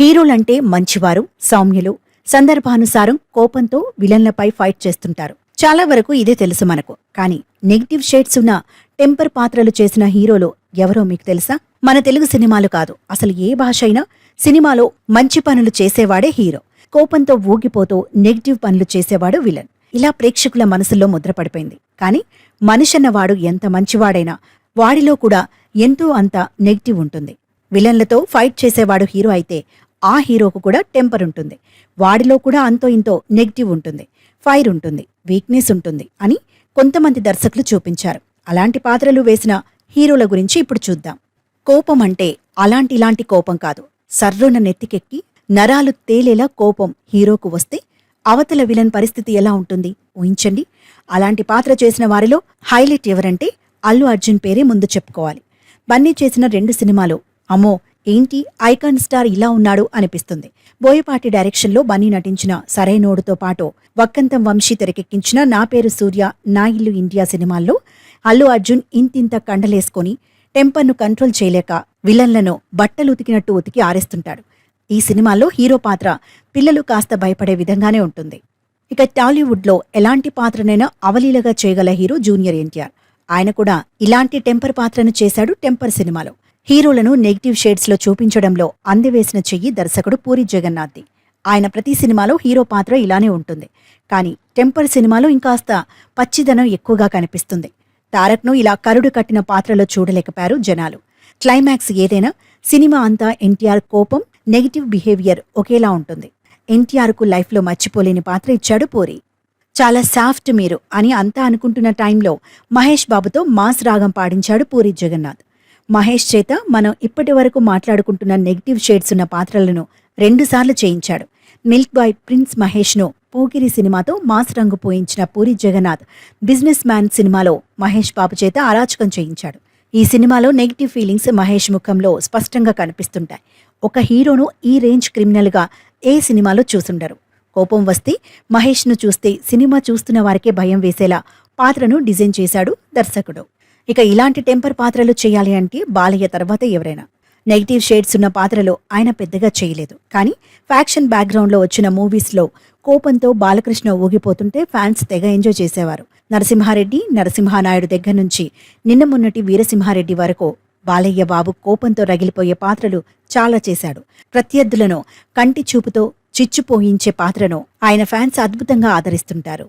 హీరోలంటే మంచివారు సౌమ్యులు. సందర్భానుసారం కోపంతో విలన్లపై ఫైట్ చేస్తుంటారు. చాలా వరకు ఇదే తెలుసు మనకు. కానీ నెగిటివ్ షేడ్స్ ఉన్న టెంపర్ పాత్రలు చేసిన హీరోలు ఎవరో మీకు తెలుసా? మన తెలుగు సినిమాలు కాదు. అసలు ఏ భాష అయినా సినిమాలో మంచి పనులు చేసేవాడే హీరో. కోపంతో ఊగిపోతూ నెగిటివ్ పనులు చేసేవాడు విలన్. ఇలా ప్రేక్షకుల మనసుల్లో ముద్రపడిపోయింది కానీ మనిషన్నవాడు ఎంత మంచివాడైనా వాడిలో కూడా ఎంతో అంత నెగిటివ్ ఉంటుంది. విలన్లతో ఫైట్ చేసేవాడు హీరో అయితే ఆ హీరోకు కూడా టెంపర్ ఉంటుంది. వాడిలో కూడా అంతో ఇంతో నెగిటివ్ ఉంటుంది. ఫైర్ ఉంటుంది. వీక్నెస్ ఉంటుంది అని కొంతమంది దర్శకులు చూపించారు. అలాంటి పాత్రలు వేసిన హీరోల గురించి ఇప్పుడు చూద్దాం. కోపం అంటే అలాంటి ఇలాంటి కోపం కాదు. సర్రున నెత్తికెక్కి నరాలు తేలేలా కోపం హీరోకు వస్తే అవతల విలన్ పరిస్థితి ఎలా ఉంటుంది? ఊహించండి. అలాంటి పాత్ర చేసిన వారిలో హైలైట్ ఎవరంటే అల్లు అర్జున్ పేరే ముందు చెప్పుకోవాలి. బన్నీ చేసిన రెండు సినిమాలు అమ్మో ఏంటి? ఐకాన్ స్టార్ ఇలా ఉన్నాడు అనిపిస్తుంది. బోయపాటి డైరెక్షన్లో బన్నీ నటించిన సరైనోడుతో పాటు వక్కంతం వంశీ తెరకెక్కించిన నా పేరు సూర్య నా ఇల్లు ఇండియా సినిమాల్లో అల్లు అర్జున్ ఇంతింత కండలేసుకొని టెంపర్ను కంట్రోల్ చేయలేక విలన్లను బట్టలు ఉతికినట్టు ఉతికి ఆరేస్తుంటాడు. ఈ సినిమాల్లో హీరో పాత్ర పిల్లలు కాస్త భయపడే విధంగానే ఉంటుంది. ఇక టాలీవుడ్లో ఎలాంటి పాత్రనైనా అవలీలగా చేయగల హీరో జూనియర్ ఎన్టీఆర్. ఆయన కూడా ఇలాంటి టెంపర్ పాత్రను చేశాడు టెంపర్ సినిమాలో. హీరోలను నెగిటివ్ షేడ్స్లో చూపించడంలో అందివేసిన చెయ్యి దర్శకుడు పూరి జగన్నాథ్ది. ఆయన ప్రతి సినిమాలో హీరో పాత్ర ఇలానే ఉంటుంది. కానీ టెంపర్ సినిమాలో ఇంకాస్త పచ్చిదనం ఎక్కువగా కనిపిస్తుంది. తారక్ను ఇలా కరుడు కట్టిన పాత్రలో చూడలేకపోయారు జనాలు. క్లైమాక్స్ ఏదైనా సినిమా అంతా ఎన్టీఆర్ కోపం నెగిటివ్ బిహేవియర్ ఒకేలా ఉంటుంది. ఎన్టీఆర్కు లైఫ్లో మర్చిపోలేని పాత్ర ఇచ్చాడు పూరి. చాలా సాఫ్ట్ మీరు అని అంతా అనుకుంటున్న టైంలో మహేష్ బాబుతో మాస్ రాగం పాడించాడు పూరి జగన్నాథ్. మహేష్ చేత మనం ఇప్పటి వరకు మాట్లాడుకుంటున్న నెగిటివ్ షేడ్స్ ఉన్న పాత్రలను రెండుసార్లు చేయించాడు. మిల్క్ బాయ్ ప్రిన్స్ మహేష్ను పోకిరి సినిమాతో మాస్ రంగు పోయించిన పూరి జగన్నాథ్ బిజినెస్ మ్యాన్ సినిమాలో మహేష్ బాబు చేత అరాచకం చేయించాడు. ఈ సినిమాలో నెగిటివ్ ఫీలింగ్స్ మహేష్ ముఖంలో స్పష్టంగా కనిపిస్తుంటాయి. ఒక హీరోను ఈ రేంజ్ క్రిమినల్గా ఏ సినిమాలో చూసుండరు. కోపం వస్తే మహేష్ను చూస్తే సినిమా చూస్తున్న వారికే భయం వేసేలా పాత్రను డిజైన్ చేశాడు దర్శకుడు. ఇక ఇలాంటి టెంపర్ పాత్రలు చేయాలి అంటే బాలయ్య తర్వాత ఎవరైనా. నెగిటివ్ షేడ్స్ ఉన్న పాత్రలు ఆయన పెద్దగా చేయలేదు. కానీ ఫ్యాక్షన్ బ్యాక్గ్రౌండ్లో వచ్చిన మూవీస్లో కోపంతో బాలకృష్ణ ఊగిపోతుంటే ఫ్యాన్స్ తెగ ఎంజాయ్ చేసేవారు. నరసింహారెడ్డి నరసింహానాయుడు దగ్గర నుంచి నిన్న మొన్నటి వీరసింహారెడ్డి వరకు బాలయ్య బాబు కోపంతో రగిలిపోయే పాత్రలు చాలా చేశాడు. ప్రత్యర్థులను కంటి చూపుతో చిచ్చుపోయించే పాత్రను ఆయన ఫ్యాన్స్ అద్భుతంగా ఆదరిస్తుంటారు.